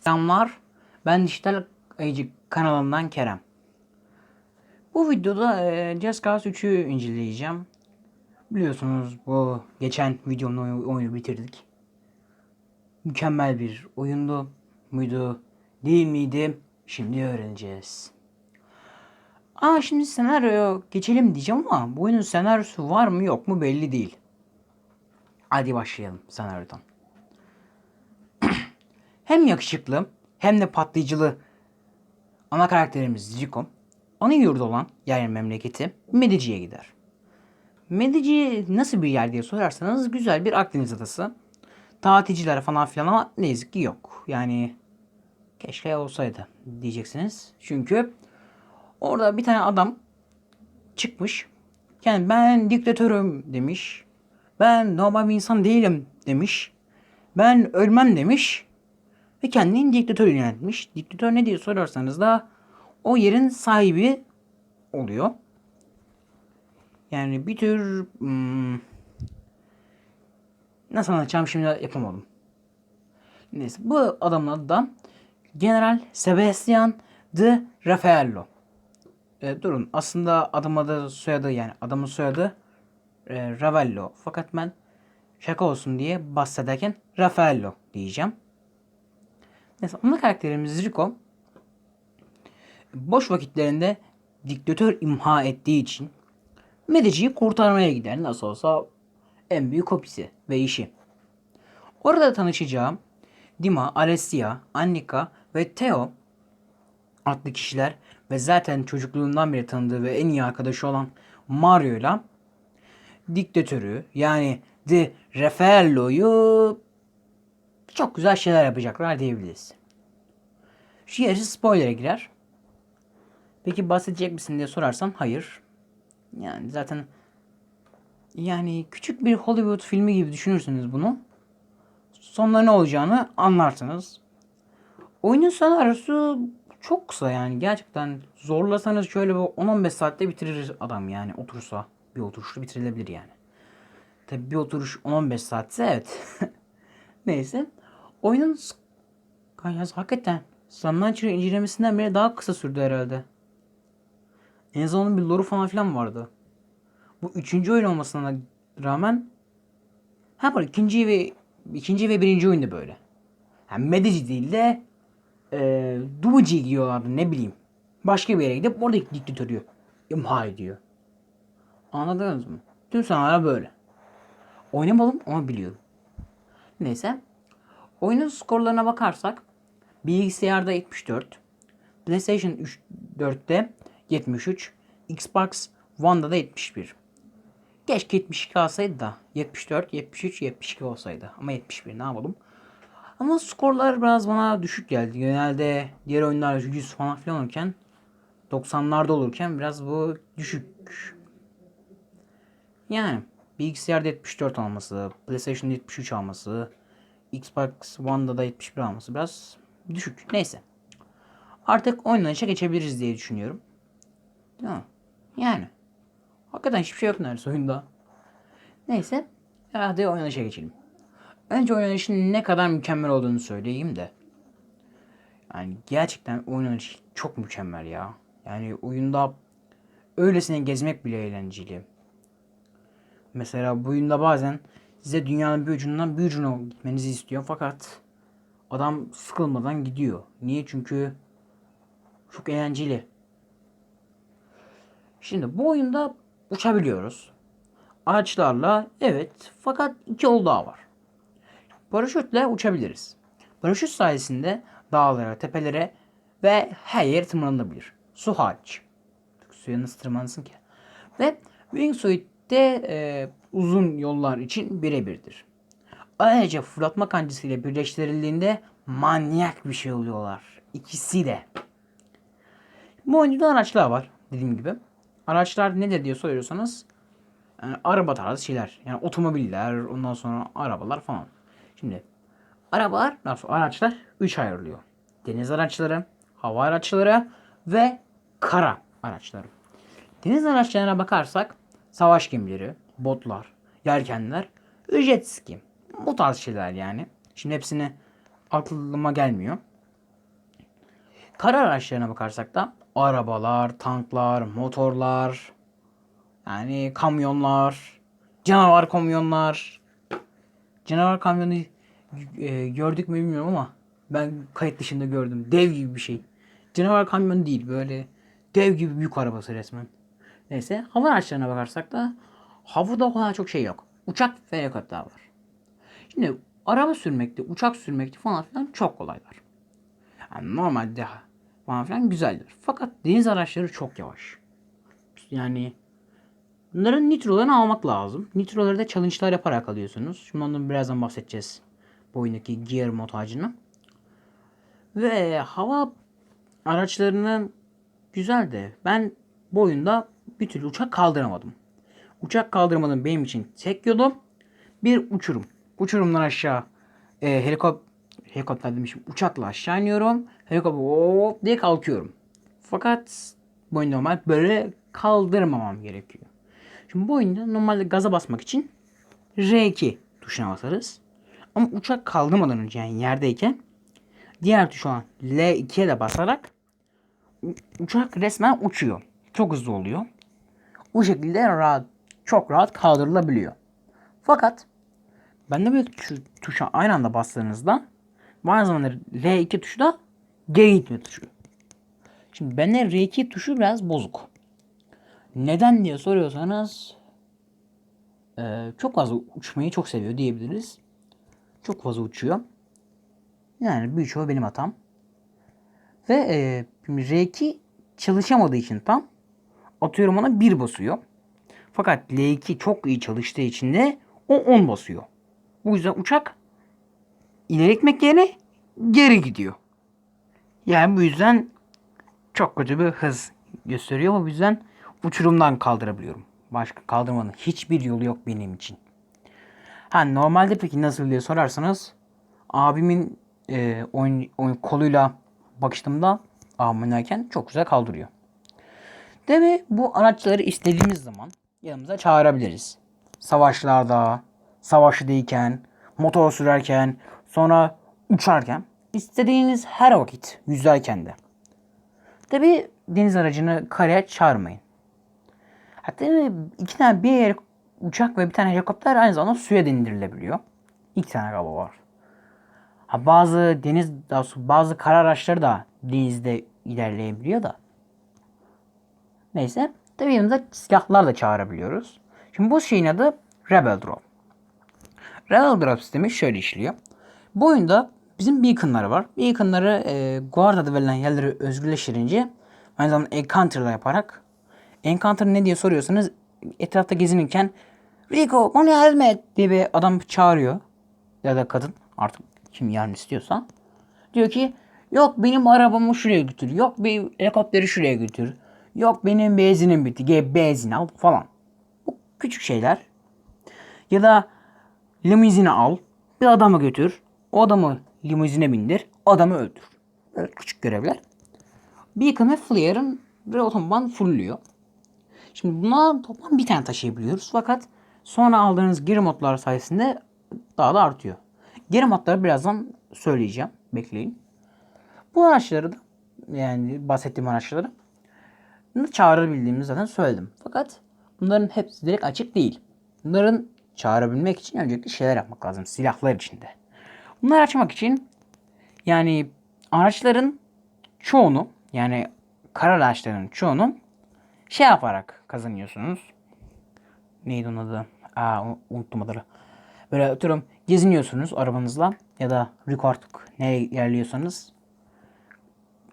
Selamlar. Ben Dijital Ayıcı kanalından Kerem. Bu videoda e, Just Cause 3'ü inceleyeceğim. Biliyorsunuz bu geçen videomda oy- oyunu bitirdik. Mükemmel bir oyundu. Muydu? Değil miydi? Şimdi öğreneceğiz. Aa şimdi senaryoya geçelim diyeceğim ama bu oyunun senaryosu var mı yok mu belli değil. Hadi başlayalım senaryodan. Hem yakışıklı hem de patlayıcılı ana karakterimiz Rico ana yurdu olan yani memleketi Medici'ye gider. Medici nasıl bir yer diye sorarsanız güzel bir Akdeniz adası. Tatilciler falan filan ama ne yazık ki yok. Yani keşke olsaydı diyeceksiniz. Çünkü orada bir tane adam çıkmış. Yani ben diktatörüm demiş. Ben normal bir insan değilim demiş. Ben ölmem demiş. Ve kendini diktatör ilan etmiş. Diktatör ne diye sorarsanız da o yerin sahibi oluyor. Yani bir tür hmm, nasıl anlatacağım şimdi yapamadım. Neyse bu adamın adı da General Sebastian de Raffaello. E, durun aslında adam adı soyadı yani adamın soyadı e, Ravello. Fakat ben şaka olsun diye bahsederken Raffaello diyeceğim. Neyse ana karakterimiz Rico boş vakitlerinde diktatör imha ettiği için Medici'yi kurtarmaya gider. Nasıl olsa en büyük hobisi ve işi. Orada tanışacağım Dima, Alessia, Annika ve Theo adlı kişiler ve zaten çocukluğundan beri tanıdığı ve en iyi arkadaşı olan Mario'yla diktatörü yani The Raffaello'yu çok güzel şeyler yapacaklar diyebiliriz. Şu yarısı spoiler'e girer. Peki bahsedecek misin diye sorarsan hayır. Yani zaten yani küçük bir Hollywood filmi gibi düşünürsünüz bunu. Sonunda ne olacağını anlarsınız. Oyunun senaryosu çok kısa yani gerçekten zorlasanız şöyle bir 10-15 saatte bitirir adam yani otursa bir oturuşta bitirilebilir yani. Tabi bir oturuş 10-15 saatse evet. Neyse. Oyunun Kanyaz hakikaten Sunlight incelemesinden beri daha kısa sürdü herhalde. En azından bir lore'u falan filan vardı. Bu üçüncü oyun olmasına rağmen ha böyle ikinci ve ikinci ve birinci oyun da böyle. Yani Medici değil de e, Dubuci'ye gidiyorlardı ne bileyim. Başka bir yere gidip oradaki diktatörü imha ediyor. Anladınız mı? Tüm senaryo böyle. Oynamadım ama biliyorum. Neyse. Oyunun skorlarına bakarsak bilgisayarda 74, PlayStation 3 4'te 73, Xbox One'da da 71. Keşke 72 alsaydı da 74, 73, 72 olsaydı. Ama 71 ne yapalım. Ama skorlar biraz bana düşük geldi. Genelde diğer oyunlar 100 falan filan olurken 90'larda olurken biraz bu düşük. Yani bilgisayarda 74 alması, PlayStation'da 73 alması, Xbox One'da da 71 alması biraz düşük. Neyse. Artık oynanışa geçebiliriz diye düşünüyorum. Değil mi? Yani. Hakikaten hiçbir şey yok neredeyse oyunda. Neyse. Hadi oynanışa geçelim. Önce oynanışın ne kadar mükemmel olduğunu söyleyeyim de. Yani gerçekten oynanış çok mükemmel ya. Yani oyunda öylesine gezmek bile eğlenceli. Mesela bu oyunda bazen size dünyanın bir ucundan bir ucuna gitmenizi istiyor fakat adam sıkılmadan gidiyor. Niye? Çünkü çok eğlenceli. Şimdi bu oyunda uçabiliyoruz. Araçlarla evet fakat iki yol daha var. Paraşütle uçabiliriz. Paraşüt sayesinde dağlara, tepelere ve her yere tırmanılabilir. Su hariç. Suya nasıl tırmanırsın ki? Ve wingsuit de e, uzun yollar için birebirdir. Ayrıca fırlatma kancası ile birleştirildiğinde manyak bir şey oluyorlar. İkisi de. Bu oyunda araçlar var dediğim gibi. Araçlar nedir diye soruyorsanız yani araba tarzı şeyler. Yani otomobiller, ondan sonra arabalar falan. Şimdi arabalar, araçlar 3 ayrılıyor. Deniz araçları, hava araçları ve kara araçları. Deniz araçlarına bakarsak savaş gemileri, botlar, yelkenler, jet ski. Bu tarz şeyler yani. Şimdi hepsini aklıma gelmiyor. Kara araçlarına bakarsak da arabalar, tanklar, motorlar, yani kamyonlar, canavar kamyonlar. Canavar kamyonu e, gördük mü bilmiyorum ama ben kayıt dışında gördüm. Dev gibi bir şey. Canavar kamyon değil böyle dev gibi büyük arabası resmen. Neyse hava araçlarına bakarsak da havada o kadar çok şey yok. Uçak ve helikopter var. Şimdi araba sürmekte, uçak sürmekte falan filan çok kolaylar. Yani normalde falan filan güzeldir. Fakat deniz araçları çok yavaş. Yani bunların nitrolarını almak lazım. Nitroları da challenge'lar yaparak alıyorsunuz. Şimdi ondan birazdan bahsedeceğiz. Bu oyundaki gear montajını. Ve hava araçlarının güzel de ben bu oyunda bir türlü uçak kaldıramadım. Uçak kaldırmanın benim için tek yolu bir uçurum. Uçurumdan aşağı e, helikop helikopter demişim uçakla aşağı iniyorum. Helikopter hop diye kalkıyorum. Fakat bu oyunda normal böyle kaldırmamam gerekiyor. Şimdi bu oyunda normalde gaza basmak için R2 tuşuna basarız. Ama uçak kaldırmadan önce yani yerdeyken diğer tuş olan L2'ye de basarak uçak resmen uçuyor. Çok hızlı oluyor. Bu şekilde rahat, çok rahat kaldırılabiliyor. Fakat ben de böyle şu tuşa aynı anda bastığınızda bazı zamanlar R2 tuşu da geri gitme tuşu. Şimdi bende R2 tuşu biraz bozuk. Neden diye soruyorsanız eee, çok fazla uçmayı çok seviyor diyebiliriz. Çok fazla uçuyor. Yani birçoğu benim hatam. Ve şimdi R2 çalışamadığı için tam atıyorum ona 1 basıyor. Fakat L2 çok iyi çalıştığı için de o 10 basıyor. Bu yüzden uçak ileri gitmek yerine geri gidiyor. Yani bu yüzden çok kötü bir hız gösteriyor bu yüzden uçurumdan kaldırabiliyorum. Başka kaldırmanın hiçbir yolu yok benim için. Ha normalde peki nasıl diye sorarsanız abimin e, oyun, oyun koluyla bakıştığımda abim oynarken çok güzel kaldırıyor. Tabi bu araçları istediğimiz zaman yanımıza çağırabiliriz. Savaşlarda, savaştayken, motor sürerken, sonra uçarken, istediğiniz her vakit yüzerken de. Tabi deniz aracını karaya çağırmayın. Hatta iki tane bir uçak ve bir tane helikopter aynı zamanda suya indirilebiliyor. İki tane galiba var. Ha bazı deniz bazı kara araçları da denizde ilerleyebiliyor da. Neyse. Tabii yanımıza silahlar da çağırabiliyoruz. Şimdi bu şeyin adı Rebel Drop. Rebel Drop sistemi şöyle işliyor. Bu oyunda bizim beacon'lar var. Beacon'ları e, guard adı verilen yerleri özgürleştirince aynı zamanda encounter'la yaparak encounter ne diye soruyorsanız etrafta gezinirken Rico bana yardım et diye bir adam çağırıyor. Ya da kadın artık kim yardım istiyorsa. Diyor ki yok benim arabamı şuraya götür. Yok bir helikopteri şuraya götür. Yok benim benzinim bitti. Gel benzin al falan. Bu küçük şeyler. Ya da limuzini al. Bir adamı götür. O adamı limuzine bindir. Adamı öldür. Böyle küçük görevler. Beacon ve Flare'ın ve otoban fullüyor. Şimdi buna toplam bir tane taşıyabiliyoruz. Fakat sonra aldığınız geri modlar sayesinde daha da artıyor. Geri modları birazdan söyleyeceğim. Bekleyin. Bu araçları da yani bahsettiğim araçları çağırabildiğimizi zaten söyledim. Fakat bunların hepsi direkt açık değil. Bunların çağırabilmek için öncelikle şeyler yapmak lazım. Silahlar içinde. Bunları açmak için yani araçların çoğunu yani kara araçların çoğunu şey yaparak kazanıyorsunuz. Neydi onun adı? Aa unuttum adını. Böyle atıyorum geziniyorsunuz arabanızla ya da record nereye ilerliyorsanız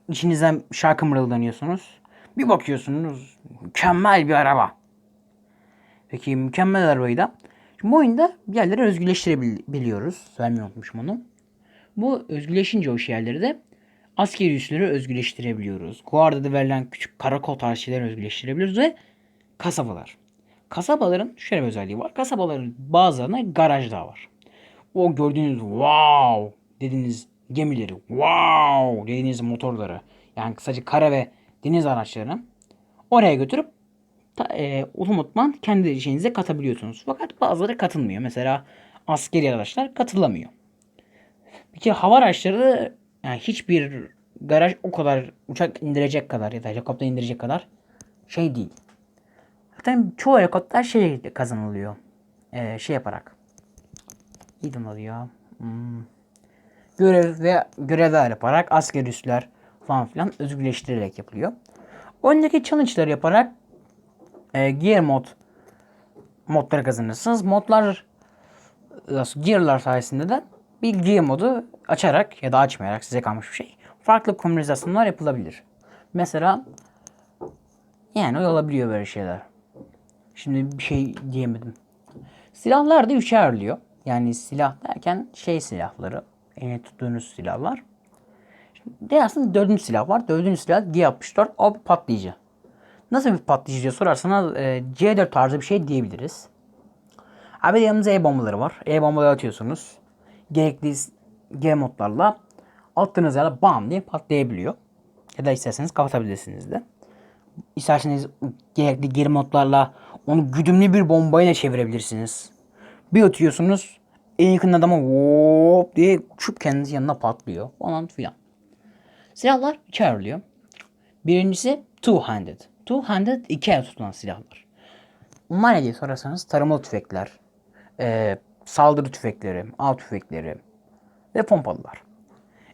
içinizden şarkı mırıldanıyorsunuz. Bir bakıyorsunuz mükemmel bir araba. Peki mükemmel arabayı da şimdi bu oyunda yerleri özgürleştirebiliyoruz. Söylemeyi unutmuşum onu. Bu özgürleşince o yerleri de askeri üsleri özgürleştirebiliyoruz. Guarda'da verilen küçük karakol tarzı şeyleri özgürleştirebiliyoruz ve kasabalar. Kasabaların şöyle bir özelliği var. Kasabaların bazılarına garaj daha var. O gördüğünüz wow dediğiniz gemileri, wow dediğiniz motorları yani kısaca kara ve deniz araçlarını oraya götürüp ta, e, otomatikman kendi şeyinize katabiliyorsunuz. Fakat bazıları katılmıyor. Mesela askeri araçlar katılamıyor. Bir kere hava araçları yani hiçbir garaj o kadar uçak indirecek kadar ya da helikopter indirecek kadar şey değil. Zaten çoğu helikopter şey kazanılıyor. Ee, şey yaparak. Adı ya? Hmm. Görev ve görevler yaparak askeri üsler falan filan özgürleştirerek yapılıyor. Oyundaki challenge'ları yaparak e, gear mod modları kazanırsınız. Modlar e, gear'lar sayesinde de bir gear modu açarak ya da açmayarak size kalmış bir şey. Farklı kombinasyonlar yapılabilir. Mesela yani olabiliyor böyle şeyler. Şimdi bir şey diyemedim. Silahlar da üçe ayrılıyor. Yani silah derken şey silahları. Eline tuttuğunuz silahlar. De aslında dördüncü silah var. Dördüncü silah G64. O bir patlayıcı. Nasıl bir patlayıcı diye sorarsanız e, C4 tarzı bir şey diyebiliriz. Abi de yanınızda E-bombaları var. E-bombaları atıyorsunuz. Gerekli G modlarla attığınız yere bam diye patlayabiliyor. Ya da isterseniz kapatabilirsiniz de. İsterseniz gerekli geri modlarla onu güdümlü bir bombayla çevirebilirsiniz. Bir atıyorsunuz en yakın adama hop diye uçup kendinizi yanına patlıyor falan filan. Silahlar iki ayrılıyor. Birincisi two-handed. Two-handed iki el tutulan silahlar. Bunlar ne diye sorarsanız tarımalı tüfekler, e, saldırı tüfekleri, av tüfekleri ve pompalılar.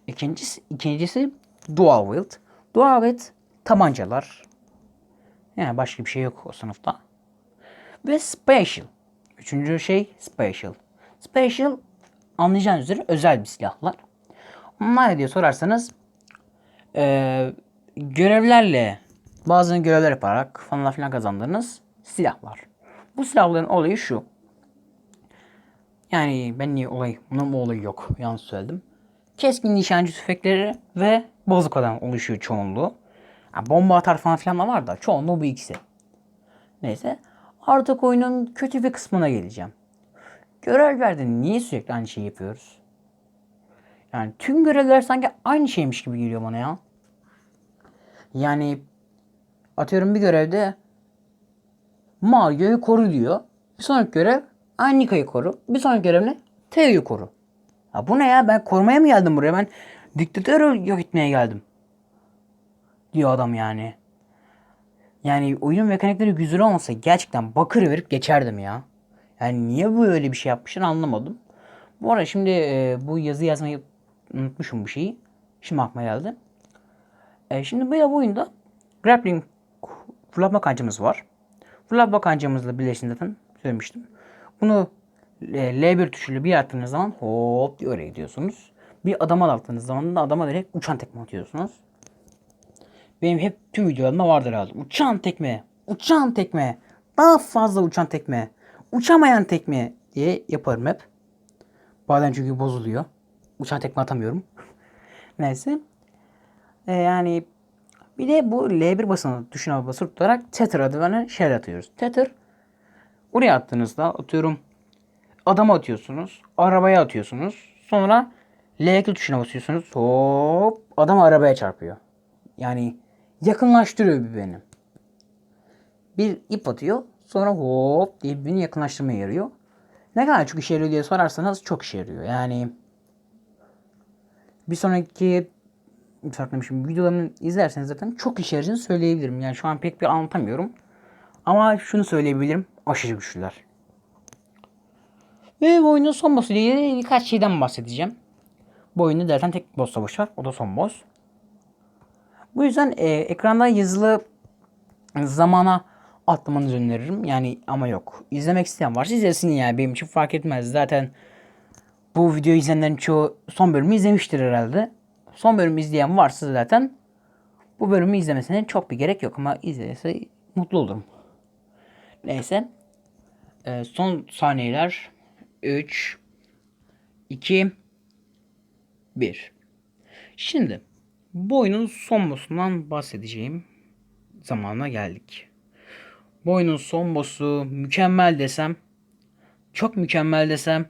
İkincisi, ikincisi dual wield. Dual wield tabancalar. Yani başka bir şey yok o sınıfta. Ve special. Üçüncü şey special. Special anlayacağınız üzere özel bir silahlar. Onlar ne diye sorarsanız e, görevlerle bazı görevler yaparak falan filan kazandığınız silahlar. Bu silahların olayı şu. Yani ben niye olay, bunun olayı yok. Yanlış söyledim. Keskin nişancı tüfekleri ve bazukadan oluşuyor çoğunluğu. Yani bomba atar falan filan da var da çoğunluğu bu ikisi. Neyse. Artık oyunun kötü bir kısmına geleceğim. Görevlerde niye sürekli aynı şeyi yapıyoruz? Yani tüm görevler sanki aynı şeymiş gibi geliyor bana ya. Yani atıyorum bir görevde Mario'yu koru diyor. Bir sonraki görev Annika'yı koru. Bir sonraki görev ne? Teo'yu koru. Ya bu ne ya? Ben korumaya mı geldim buraya? Ben diktatörü yok etmeye geldim. Diyor adam yani. Yani oyunun mekanikleri güzel olmasa gerçekten bakır verip geçerdim ya. Yani niye böyle bir şey yapmışlar anlamadım. Bu arada şimdi e, bu yazı yazmayı unutmuşum bu şeyi. Şimdi aklıma geldi. E, şimdi bu oyunda grappling fırlatma kancamız var. Fırlatma kancamızla birleştiğinde zaten söylemiştim. Bunu e, L1 tuşuyla bir attığınız zaman hop diye oraya gidiyorsunuz. Bir adama attığınız zaman da adama direkt uçan tekme atıyorsunuz. Benim hep tüm videolarımda vardır herhalde. Uçan tekme, uçan tekme, daha fazla uçan tekme, uçamayan tekme diye yaparım hep. Bazen çünkü bozuluyor. Uçan tekme atamıyorum. Neyse. E, yani bir de bu L1 basını tuşuna basılı tutarak tether adını şey atıyoruz. Tether oraya attığınızda atıyorum adama atıyorsunuz. Arabaya atıyorsunuz. Sonra L2 tuşuna basıyorsunuz. Hop adam arabaya çarpıyor. Yani yakınlaştırıyor bir beni. Bir ip atıyor. Sonra hop diye beni yakınlaştırmaya yarıyor. Ne kadar çok işe yarıyor diye sorarsanız çok işe yarıyor. Yani bir sonraki saklamışım videolarını izlerseniz zaten çok işe yarayacağını söyleyebilirim. Yani şu an pek bir anlatamıyorum. Ama şunu söyleyebilirim. Aşırı güçlüler. Ve bu oyunun son boss ile birkaç şeyden bahsedeceğim. Bu oyunda zaten tek boss savaşı var. O da son boss. Bu yüzden e, ekranda yazılı zamana atlamanızı öneririm. Yani ama yok. İzlemek isteyen varsa izlesin yani. Benim için fark etmez. Zaten bu videoyu izleyenlerin çoğu son bölümü izlemiştir herhalde. Son bölümü izleyen varsa zaten bu bölümü izlemesine çok bir gerek yok ama izlese mutlu olurum. Neyse. Ee, son saniyeler 3 2 1 Şimdi bu oyunun son boss'undan bahsedeceğim zamana geldik. Bu oyunun son boss'u mükemmel desem çok mükemmel desem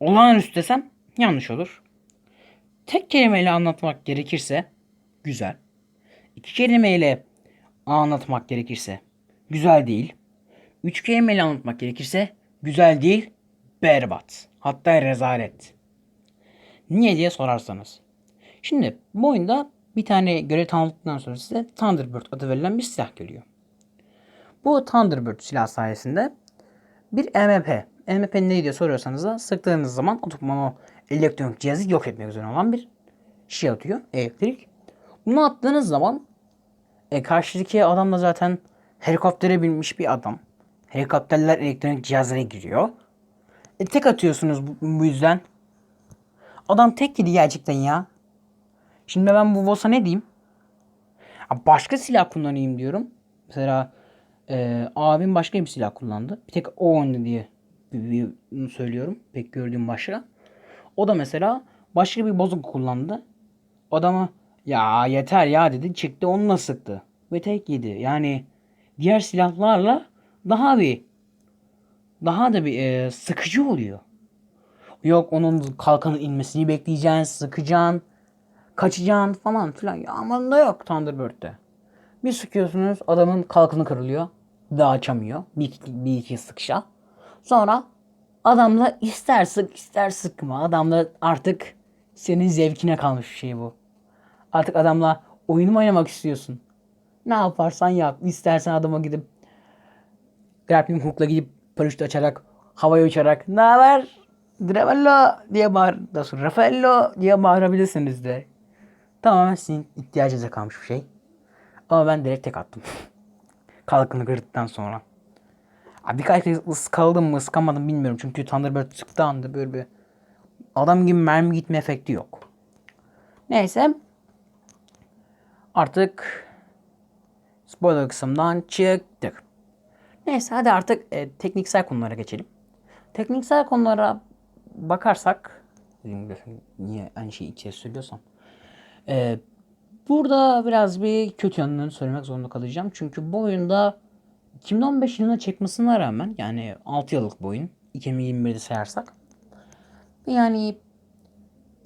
olağanüstü desem yanlış olur. Tek kelimeyle anlatmak gerekirse güzel. İki kelimeyle anlatmak gerekirse güzel değil. Üç kelimeyle anlatmak gerekirse güzel değil, berbat. Hatta rezalet. Niye diye sorarsanız. Şimdi bu oyunda bir tane görev tamamladıktan sonra size Thunderbird adı verilen bir silah geliyor. Bu Thunderbird silah sayesinde bir EMP. EMP ne diye soruyorsanız da sıktığınız zaman otomatik elektronik cihazı yok etmek üzere olan bir şey atıyor. Elektrik. Bunu attığınız zaman e, karşıdaki adam da zaten helikoptere binmiş bir adam. Helikopterler elektronik cihazlara giriyor. E, tek atıyorsunuz bu, bu yüzden. Adam tek yedi gerçekten ya. Şimdi ben bu boss'a ne diyeyim? Başka silah kullanayım diyorum. Mesela e, abim başka bir silah kullandı. Bir tek o oynadı diye bunu söylüyorum. Pek gördüğüm başka. O da mesela başka bir bozuk kullandı. Adama ya yeter ya dedi. Çıktı onunla sıktı. Ve tek yedi. Yani diğer silahlarla daha bir daha da bir e, sıkıcı oluyor. Yok onun kalkanın inmesini bekleyeceksin, sıkacaksın, kaçacaksın falan filan. Ya aman da yok Thunderbird'de. Bir sıkıyorsunuz adamın kalkanı kırılıyor. Daha açamıyor. Bir bir iki sıkışa. Sonra adamla ister sık ister sıkma. Adamla artık senin zevkine kalmış bir şey bu. Artık adamla oyunu mu oynamak istiyorsun? Ne yaparsan yap. İstersen adama gidip grappling hook'la gidip paraşüt açarak havaya uçarak ne haber? Dravello diye bağır. Daha sonra Raffaello diye bağırabilirsiniz de. Tamamen sizin ihtiyacınıza kalmış bir şey. Ama ben direkt tek attım. Kalkını kırdıktan sonra. Abi birkaç kez ıskaladım mı ıskamadım bilmiyorum. Çünkü Thunderbird sıktığı anda böyle bir adam gibi mermi gitme efekti yok. Neyse. Artık spoiler kısımdan çıktık. Neyse hadi artık e, tekniksel konulara geçelim. Tekniksel konulara bakarsak niye aynı şeyi içeri söylüyorsam. E, burada biraz bir kötü yanını söylemek zorunda kalacağım. Çünkü bu oyunda 2015 yılına çekmesine rağmen yani 6 yıllık bir oyun 2021'de sayarsak yani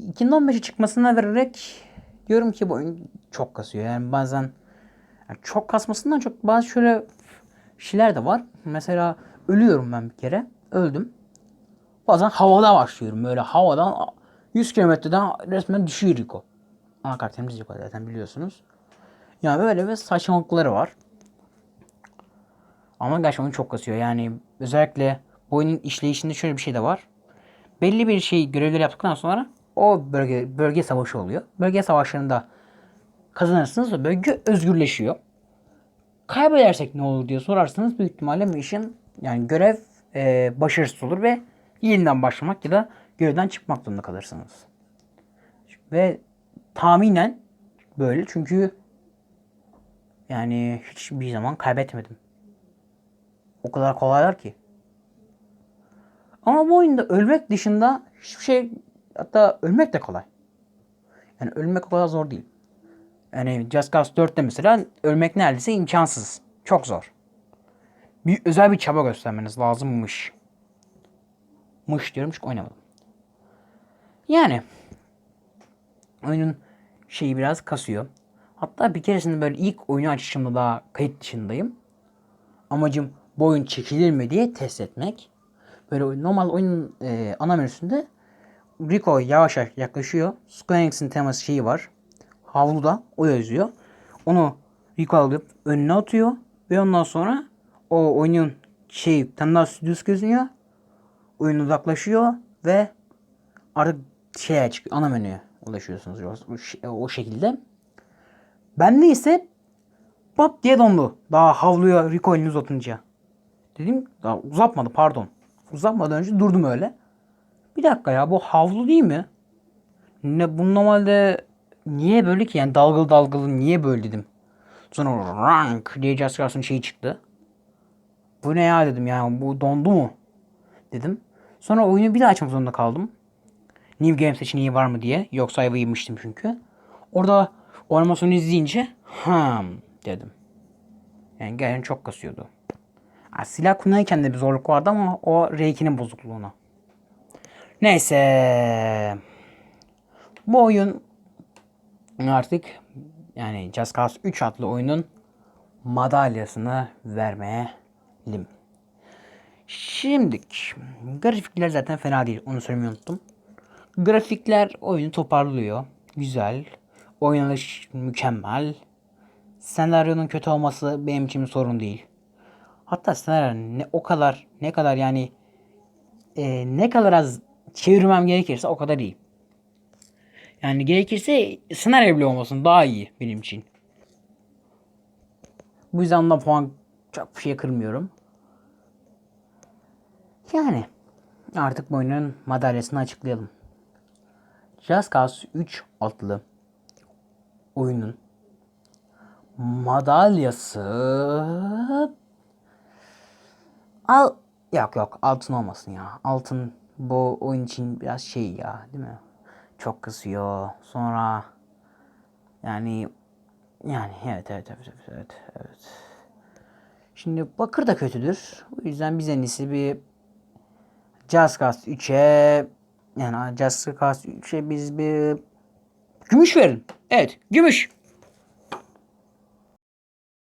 2015'e çıkmasına vererek diyorum ki bu oyun çok kasıyor. Yani bazen yani çok kasmasından çok bazı şöyle şeyler de var. Mesela ölüyorum ben bir kere. Öldüm. Bazen havada başlıyorum. Böyle havadan 100 kilometreden resmen düşüyor Rico. Anakartemiz Rico zaten biliyorsunuz. Yani böyle bir saçmalıkları var. Ama gerçekten oyun çok kasıyor. Yani özellikle bu oyunun işleyişinde şöyle bir şey de var. Belli bir şey görevleri yaptıktan sonra o bölge bölge savaşı oluyor. Bölge savaşlarında kazanırsınız ve bölge özgürleşiyor. Kaybedersek ne olur diye sorarsanız büyük ihtimalle mission yani görev e, başarısız olur ve yeniden başlamak ya da görevden çıkmak zorunda kalırsınız. Ve tahminen böyle çünkü yani hiçbir zaman kaybetmedim. O kadar kolaylar ki. Ama bu oyunda ölmek dışında hiçbir şey hatta ölmek de kolay. Yani ölmek o kadar zor değil. Yani Just Cause 4'te mesela ölmek neredeyse imkansız. Çok zor. Bir özel bir çaba göstermeniz lazımmış. Mış diyorum çünkü oynamadım. Yani oyunun şeyi biraz kasıyor. Hatta bir keresinde böyle ilk oyunu açışımda daha kayıt dışındayım. Amacım bu oyun çekilir mi diye test etmek. Böyle normal oyunun e, ana menüsünde Rico yavaş yavaş yaklaşıyor. Square Enix'in teması şeyi var. Havluda o yazıyor. Onu Rico alıp önüne atıyor. Ve ondan sonra o oyunun şey tane stüdyosu gözünüyor. Oyun uzaklaşıyor ve artık şeye çıkıyor. Ana menüye ulaşıyorsunuz o, o şekilde. Bende ise pat diye dondu. Daha havluya Rico elini uzatınca. Dedim uzatmadı pardon. Uzatmadan önce durdum öyle. Bir dakika ya bu havlu değil mi? Ne bu normalde niye böyle ki yani dalgalı dalgalı niye böyle dedim. Sonra rank diye Cause'un şeyi çıktı. Bu ne ya dedim ya bu dondu mu? Dedim. Sonra oyunu bir daha açmak zorunda kaldım. New Game seçeneği var mı diye. Yoksa ayvayı yemiştim çünkü. Orada animasyonu izleyince ham dedim. Yani gerçekten çok kasıyordu. Ha, silah kullanırken de bir zorluk vardı ama o R2'nin bozukluğuna. Neyse. Bu oyun artık yani Just Cause 3 adlı oyunun madalyasını vermeyelim. Şimdilik grafikler zaten fena değil. Onu söylemeyi unuttum. Grafikler oyunu toparlıyor. güzel. Oynanış mükemmel. Senaryonun kötü olması benim için sorun değil. Hatta senaryo ne o kadar ne kadar yani e, ne kadar az çevirmem gerekirse o kadar iyi. Yani gerekirse senaryo bile olmasın daha iyi benim için. Bu yüzden de puan çok bir şey kırmıyorum. Yani artık bu oyunun madalyasını açıklayalım. Just Cause 3 adlı oyunun madalyası al yok yok altın olmasın ya. Altın bu oyun için biraz şey ya değil mi? Çok kısıyor. Sonra yani yani evet evet evet evet evet. evet. Şimdi bakır da kötüdür. O yüzden biz en iyisi bir Cause 3'e yani Cause 3'e biz bir gümüş verin. Evet gümüş.